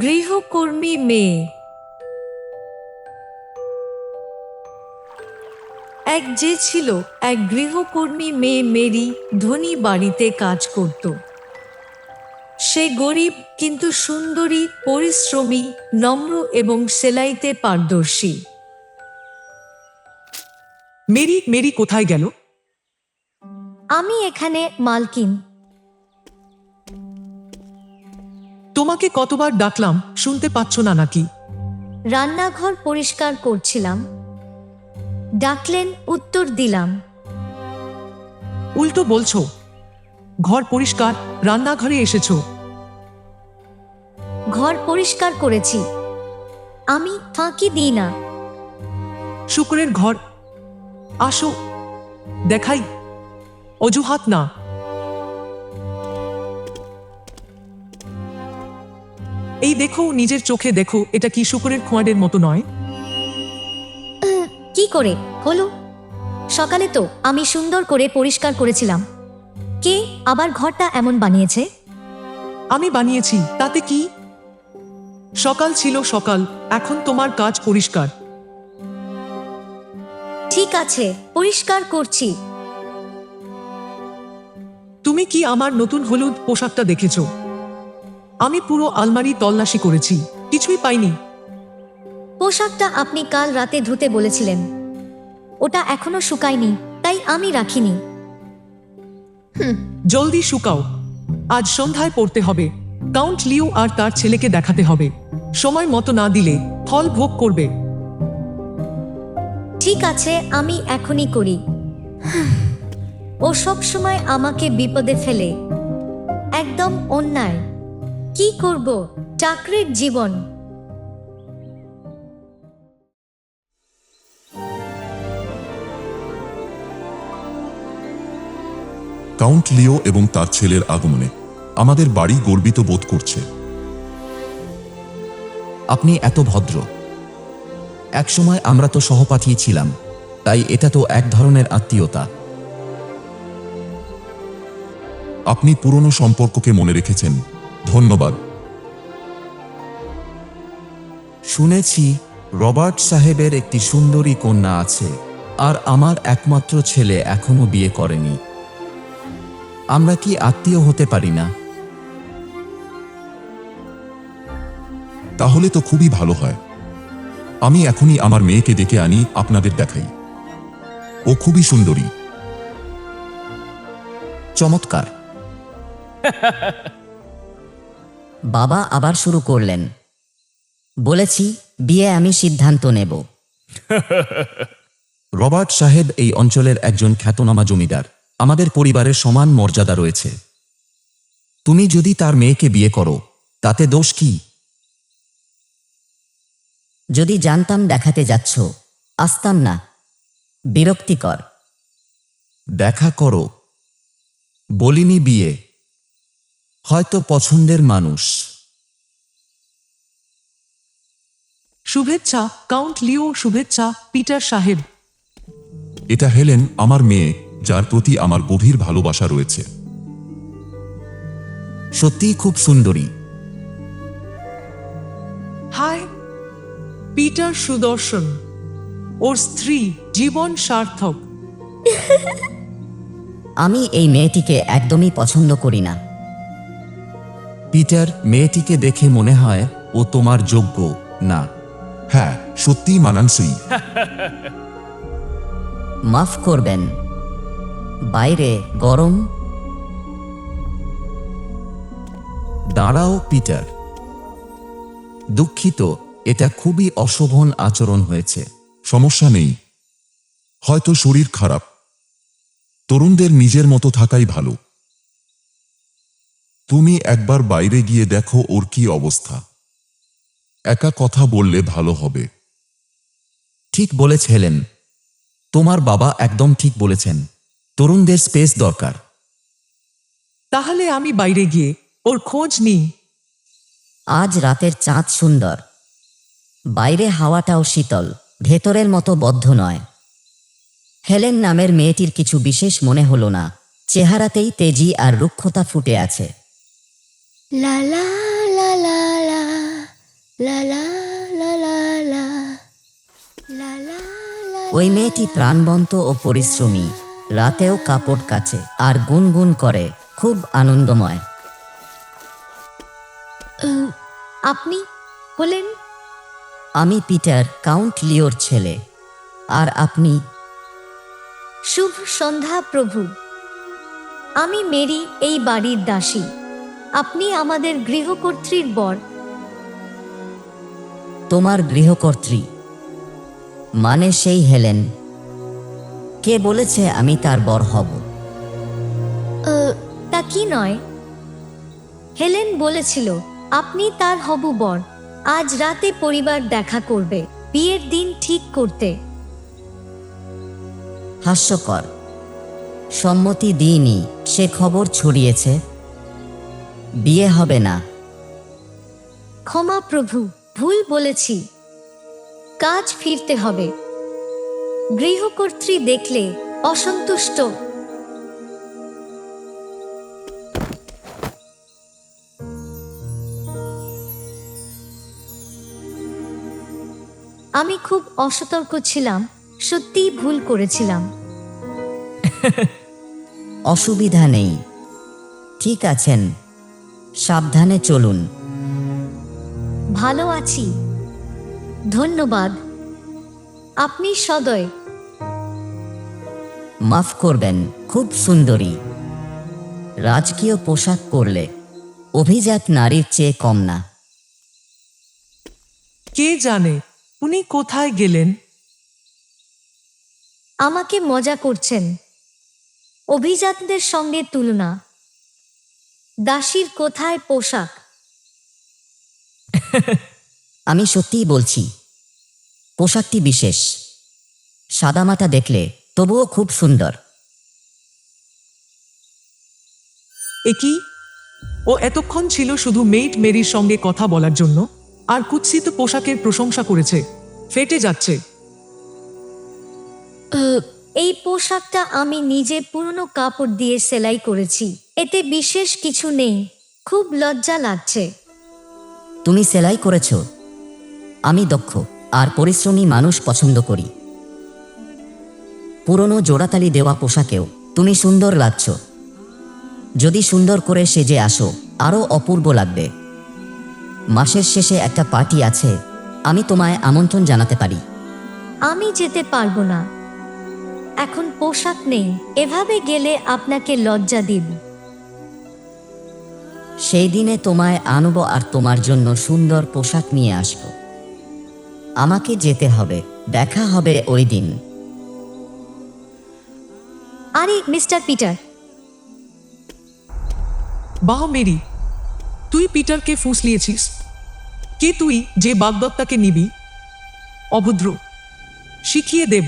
গৃহকর্মী মেয়ে। এক যে ছিল এক গৃহকর্মী মেয়ে মেরি ধনী বাড়িতে কাজ করত। সে গরিব কিন্তু সুন্দরী পরিশ্রমী নম্র এবং সেলাইতে পারদর্শী। মেরি মেরি কোথায় গেল? আমি এখানে মালকিন। তোমাকে কতবার ডাকলাম শুনতে পাচ্ছ না নাকি? রান্নাঘর পরিষ্কার করছিলাম। ডাকলেন উত্তর দিলাম। উল্টো বলছো ঘর পরিষ্কার রান্নাঘরে এসেছ। ঘর পরিষ্কার করেছি। আমি ফাঁকি দিই না। শুক্রের ঘর আসো দেখাই অজুহাত না। এই দেখো নিজের চোখে দেখো এটা কি শুকরের খোঁয়াডের মতো নয়? কি করে? হলো সকালে তো আমি সুন্দর করে পরিষ্কার করেছিলাম। কে আবার ঘরটা এমন বানিয়েছে? আমি বানিয়েছি তাতে কি? সকাল ছিল সকাল এখন তোমার কাজ পরিষ্কার। ঠিক আছে পরিষ্কার করছি। তুমি কি আমার নতুন হলুদ পোশাকটা দেখেছ? আমি পুরো আলমারি তল্লাশি করেছি। কিছুই পাইনি। পোশাকটা আপনি কাল রাতে ধুতে বলেছিলেন। ওটা এখনও শুকায়নি তাই আমি রাখিনি। জলদি শুকাও। আজ সন্ধ্যায় পড়তে হবে। কাউন্ট লিউ আর তার ছেলেকে দেখাতে হবে। সময় মতো না দিলে ফল ভোগ করবে। ঠিক আছে আমি এখনই করি। ও সব সময় আমাকে বিপদে ফেলে। একদম অন্যায়। কি করব? চাকরির জীবন। কাউন্ট লিও এবং তার ছেলের আগমনে আমাদের বাড়ি গর্বিত বোধ করছে। আপনি এত ভদ্র। একসময় আমরা তো সহপাঠী ছিলাম, তাই এটা তো এক ধরনের আত্মীয়তা। আপনি পুরনো সম্পর্ককে মনে রেখেছেন ধন্যবাদ। শুনেছি রবার্ট সাহেবের একটি সুন্দরী কন্যা আছে আর আমার একমাত্র ছেলে এখনও বিয়ে করেনি। আমরা কি আত্মীয় হতে পারি না? তাহলে তো খুবই ভালো হয়। আমি এখনই আমার মেয়েকে ডেকে আনি আপনাদের দেখাই। ও খুবই সুন্দরী। চমৎকার। বাবা আবার শুরু করলেন। বলেছি বিয়ে আমি সিদ্ধান্ত নেব। রবার্ট সাহেব এই অঞ্চলের একজন খ্যাতনামা জমিদার। আমাদের পরিবারের সমান মর্যাদা রয়েছে। তুমি যদি তার মেয়েকে বিয়ে করো তাতে দোষ কি? যদি জানতাম দেখাতে যাচ্ছ আসতাম না। বিরক্তিকর। দেখা করো। বলিনি বিয়ে। হয়তো পছন্দের মানুষ। শুভেচ্ছা কাউন্ট লিও শুভেচ্ছা পিটার সাহেব। এটা হেলেন আমার মেয়ে যার প্রতি আমার গভীর ভালোবাসা রয়েছে। সত্যিই খুব সুন্দরী। হাই পিটার সুদর্শন ওর স্ত্রী জীবন সার্থক। আমি এই মেয়েটিকে একদমই পছন্দ করি না। পিটার মেয়েটিকে দেখে মনে হয় ও তোমার যোগ্য না। হ্যাঁ সত্যিই মানানসই। মাফ করবেন। বাইরে গরম। দাঁড়াও পিটার। দুঃখিত এটা খুবই অশোভন আচরণ হয়েছে। সমস্যা নেই। হয়তো শরীর খারাপ। তরুণদের নিজের মতো থাকাই ভালো। তুমি একবার বাইরে গিয়ে দেখো ওর কি অবস্থা। একা কথা বললে ভালো হবে। ঠিক বলেছিলেন তোমার বাবা একদম ঠিক বলেছেন। তরুণদের স্পেস দরকার। তাহলে আমি বাইরে গিয়ে ওর খোঁজ নিই। আজ রাতের চাঁদ সুন্দর। বাইরে হাওয়াটাও শীতল ভেতরের মতো বদ্ধ নয়। হেলেন নামের মেয়েটির কিছু বিশেষ মনে হলো না। চেহারাতেই তেজি আর রুক্ষতা ফুটে আছে। লা লা লা লা La. La la la la. La. La la. ওই মেয়েটি প্রাণবন্ত ও পরিশ্রমী। রাতেও কাপড় কাচে আর গুনগুন করে। খুব আনন্দময়। আপনি হলেন? আমি পিটার কাউন্ট লিওর ছেলে। আর আপনি? শুভ সন্ধ্যা প্রভু। আমি মেরি এই বাড়ির দাসী। আপনি আমাদের গৃহকর্ত্রীর বর। তোমার গৃহকর্ত্রী মানে সেই হেলেন। কে বলেছে আমি তার বর হব? তা কি নয়। হেলেন বলেছিল আপনি তার হবু বর। আজ রাতে পরিবার দেখা করবে বিয়ের দিন ঠিক করতে। হাস্যকর। সম্মতি দিইনি সে খবর ছড়িয়েছে। বিয়ে হবে না। ক্ষমা প্রভু ভুল বলেছি। কাজ ফিরতে হবে। গৃহকর্ত্রী দেখলে অসন্তুষ্ট। আমি খুব অসতর্ক ছিলাম সত্যিই ভুল করেছিলাম। অসুবিধা নেই। ঠিক আছেন। সাবধানে চলুন। ভালো আছি। ধন্যবাদ। আপনি সদয়। মাফ করবেন খুব সুন্দরী। রাজকীয় পোশাক পরলে অভিজাত নারীর চেয়ে কম না। কে জানে উনি কোথায় গেলেন? আমাকে মজা করছেন। অভিজাতদের সঙ্গে তুলনা। দাসীর কোথায় পোশাক? আমি সত্যিই বলছি পোশাকটি বিশেষ। সাদামাটা দেখলে তবুও খুব সুন্দর। এ কি? ও এতক্ষণ ছিল শুধু মেইট মেরির সঙ্গে কথা বলার জন্য আর কুৎসিত পোশাকের প্রশংসা করেছে। ফেটে যাচ্ছে। এই পোশাকটা আমি নিজে পুরনো কাপড় দিয়ে সেলাই করেছি। এতে বিশেষ কিছু নেই। খুব লজ্জা লাগছে। তুমি সেলাই করেছ। আমি দক্ষ আর পরিশ্রমী মানুষ পছন্দ করি। পুরনো জোড়াতালি দেওয়া পোশাকেও তুমি সুন্দর লাগছ। যদি সুন্দর করে সেজে আসো আরও অপূর্ব লাগবে। মাসের শেষে একটা পার্টি আছে আমি তোমায় আমন্ত্রণ জানাতে পারি। আমি যেতে পারব না। এখন পোশাক নেই। এভাবে গেলে আপনাকে লজ্জা দিব সেই দিনে তোমায় আনব আর তোমার জন্য সুন্দর পোশাক নিয়ে আসব। আমাকে যেতে হবে দেখা হবে ওই দিন। আরে মিস্টার পিটার। বাহ মেরি। তুই পিটারকে ফুসলিয়েছিস কে তুই যে বাগদত্তাকে নিবি? অভদ্র। শিখিয়ে দেব।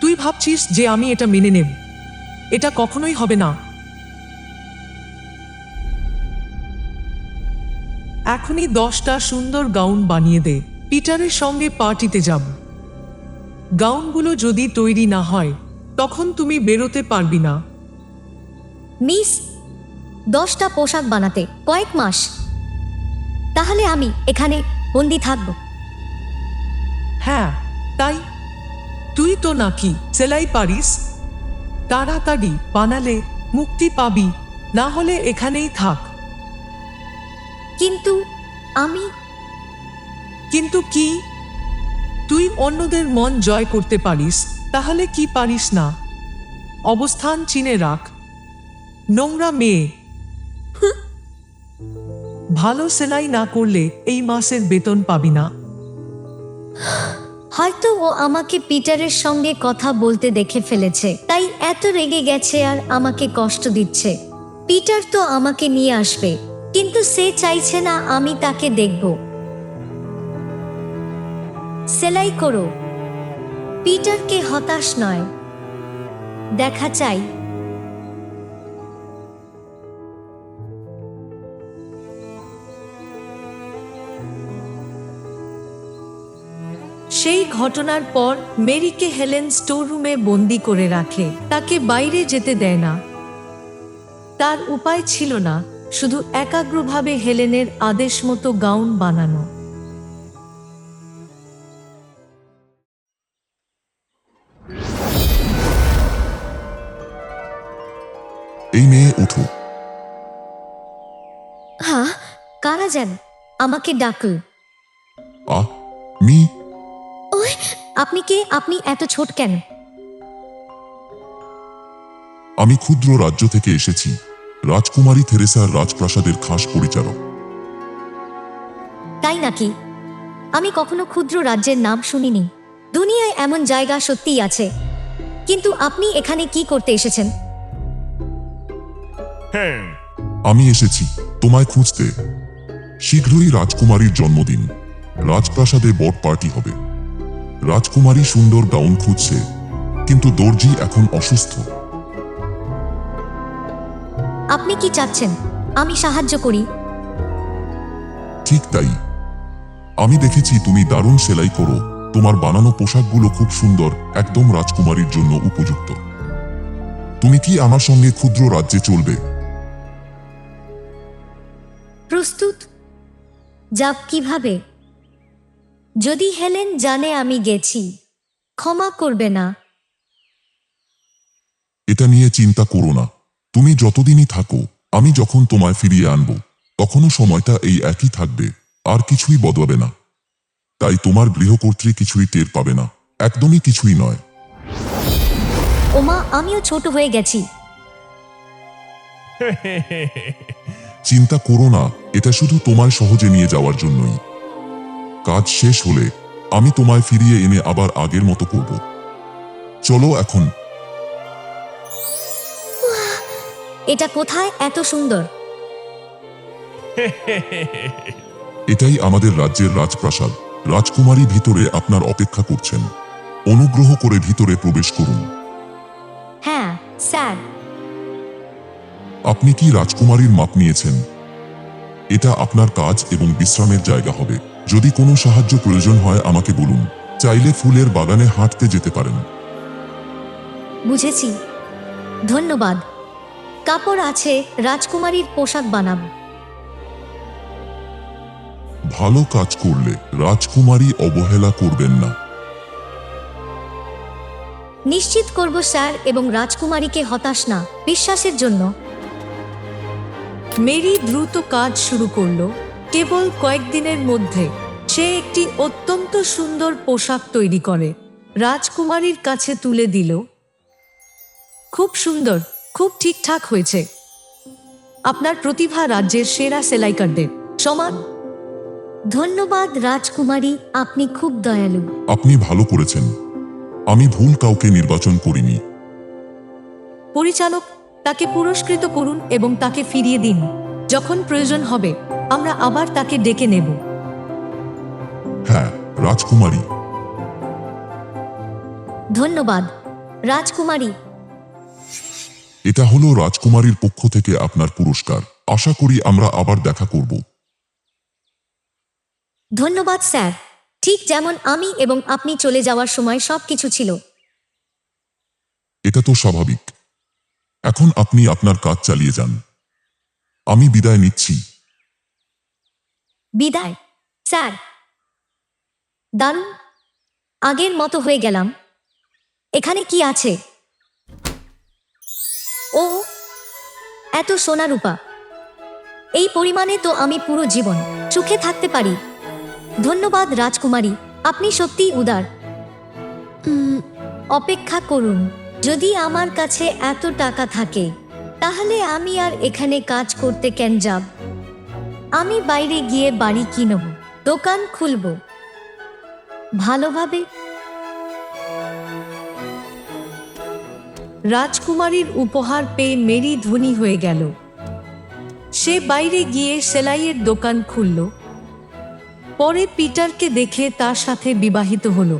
তুই ভাবছিস যে আমি এটা মেনে নেব। এটা কখনোই হবে না। এখনই দশটা সুন্দর গাউন বানিয়ে দে। পিটারের সঙ্গে পার্টিতে যাব। গাউনগুলো যদি তৈরি না হয় তখন তুমি বেরোতে পারবি না। মিস দশটা পোশাক বানাতে কয়েক মাস। তাহলে আমি এখানে বন্দি থাকব। হ্যাঁ তাই তুই তো নাকি সেলাই পারিস? তাড়াতাড়ি বানালে মুক্তি পাবি না হলে এখানেই থাক। কিন্তু আমি কিন্তু কি? তুই অন্যদের মন জয় করতে পারিস তাহলে কি পারিস না? অবস্থান চিনে রাখ। নোংরা মেয়ে। ভালো সেলাই না করলে এই মাসের বেতন পাবি না। হয়তো ও আমাকে পিটারের সঙ্গে কথা বলতে দেখে ফেলেছে। তাই এত রেগে গেছে আর আমাকে কষ্ট দিচ্ছে। পিটার তো আমাকে নিয়ে আসবে, কিন্তু সে চাইছে না আমি তাকে দেখব। সেলাই করো। পিটারকে হতাশ নয়। দেখা চাই। সেই ঘটনার পর মেরিকে হেলেন স্টোররুমে বন্দি করে রাখে। তাকে বাইরে যেতে দেয় না। তার উপায় ছিল না শুধু একাগ্রভাবে হেলেনের আদেশ মতো গাউন বানানো। এই মেয়ে উঠো। হ্যাঁ কারা যেন? আমাকে ডাকল। আ মি? আপনি কে? আপনি এত ছোট কেন? আমি ক্ষুদ্র রাজ্য থেকে এসেছি। রাজকুমারী থেরেসার রাজপ্রাসাদের খাস পরিচালক। তাই নাকি? আমি কখনো ক্ষুদ্র রাজ্যের নাম শুনিনি। দুনিয়ায় এমন জায়গা সত্যিই আছে। কিন্তু আপনি এখানে কি করতে এসেছেন? আমি এসেছি তোমায় খুঁজতে। শীঘ্রই রাজকুমারীর জন্মদিন। রাজপ্রাসাদে বড় পার্টি হবে। রাজকুমারী সুন্দর গাউন খুঁজছে কিন্তু দর্জি এখন অসুস্থ। আপনি কি চাচ্ছেন? আমি সাহায্য করি। ঠিক তাই। আমি দেখেছি তুমি দারুণ সেলাই করো। তোমার বানানো পোশাকগুলো খুব সুন্দর একদম রাজকুমারীর জন্য উপযুক্ত। তুমি কি আমার সঙ্গে ক্ষুদ্র রাজ্যে চলবে? প্রস্তুত? যাব কীভাবে? যদি হেলেন জানে আমি গেছি ক্ষমা করবে না। এটা নিয়ে চিন্তা করো না। তুমি যতদিনই থাকো আমি যখন তোমায় ফিরিয়ে আনব তখনও সময়টা এই একই থাকবে আর কিছুই বদলাবে না। তাই তোমার গৃহকর্ত্রী কিছুই টের পাবে না একদমই কিছুই নয়। ওমা আমিও ছোট হয়ে গেছি। চিন্তা করো না এটা শুধু তোমায় সহজে নিয়ে যাওয়ার জন্যই। কাজ শেষ হলে আমি তোমায় ফিরিয়ে এনে আবার আগের মতো করব। চলো এখন। এটা কোথায়? এত সুন্দর। এটাই আমাদের রাজ্যের রাজপ্রাসাদ। রাজকুমারী ভিতরে আপনার অপেক্ষা করছেন। অনুগ্রহ করে ভিতরে প্রবেশ করুন। হ্যাঁ স্যার। আপনি কি রাজকুমারীর মাপ নিয়েছেন? এটা আপনার কাজ এবং বিশ্রামের জায়গা হবে। যদি কোনো সাহায্য প্রয়োজন হয় আমাকে বলুন। চাইলে ফুলের বাগানে হাঁটতে যেতে পারেন। বুঝেছি। ধন্যবাদ। কাপড় আছে রাজকুমারীর পোশাক বানাব। ভালো কাজ করলে রাজকুমারী অবহেলা করবেন না। নিশ্চিত করব স্যার এবং রাজকুমারীকে হতাশ না বিশ্বাসের জন্য। মেরি দ্রুত কাজ শুরু করল। কেবল কয়েকদিনের মধ্যে সে একটি অত্যন্ত সুন্দর পোশাক তৈরি করে। রাজকুমারীর কাছে তুলে দিল খুব সুন্দর খুব ঠিকঠাক হয়েছে। আপনার প্রতিভা রাজ্যের সেরা সেলাইকারদের। সমান। ধন্যবাদ রাজকুমারী আপনি খুব দয়ালু। আপনি ভালো করেছেন। আমি ভুল কাউকে নির্বাচন করিনি। পরিচালক তাকে পুরস্কৃত করুন এবং তাকে ফিরিয়ে দিন। যখন প্রয়োজন হবে আমরা আবার তাকে ডেকে নেব। হ্যাঁ রাজকুমারী। ধন্যবাদ রাজকুমারী। এটা হলো রাজকুমারীর পক্ষ থেকে আপনার পুরস্কার। আশা করি আমরা আবার দেখা করব। ধন্যবাদ স্যার। ঠিক যেমন আমি এবং আপনি চলে যাওয়ার সময় সব কিছু ছিল। এটা তো স্বাভাবিক। এখন আপনি আপনার কাজ চালিয়ে যান। আমি বিদায় নিচ্ছি। বিদায়, স্যার। দারুণ আগের মতো হয়ে গেলাম। এখানে কি আছে? ও, এত সোনা রূপা। এই পরিমাণে তো আমি পুরো জীবন সুখে থাকতে পারি। ধন্যবাদ, রাজকুমারী। আপনি সত্যিই উদার। অপেক্ষা করুন। যদি আমার কাছে এত টাকা থাকে, তাহলে আমি আর এখানে কাজ করতে কেন যাব? আমি বাইরে গিয়ে বাড়ি কিনব, দোকান খুলব। ভালোভাবে। রাজকুমারীর উপহার পেয়ে মেরি ধনী হয়ে গেল। সে বাইরে গিয়ে সেলাইয়ের দোকান খুলল। পরে পিটারকে দেখে তার সাথে বিবাহিত হল।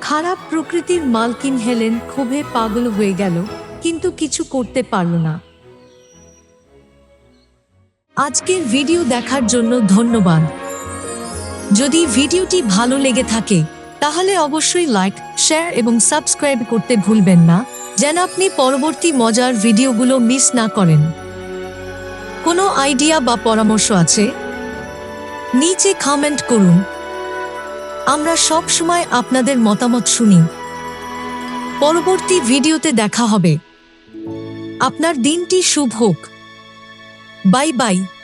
খারাপ প্রকৃতির মালকিন হেলেন ক্ষোভে পাগল হয়ে গেল, কিন্তু কিছু করতে পারল না। আজকের ভিডিও দেখার জন্য ধন্যবাদ। যদি ভিডিওটি ভালো লেগে থাকে, তাহলে অবশ্যই লাইক, শেয়ার এবং সাবস্ক্রাইব করতে ভুলবেন না। যেন আপনি পরবর্তী মজার ভিডিওগুলো মিস না করেন। কোনো আইডিয়া বা পরামর্শ আছে? নিচে কমেন্ট করুন। আমরা সব সময় আপনাদের মতামত শুনি। পরবর্তী ভিডিওতে দেখা হবে। আপনার দিনটি শুভ হোক। Bye bye.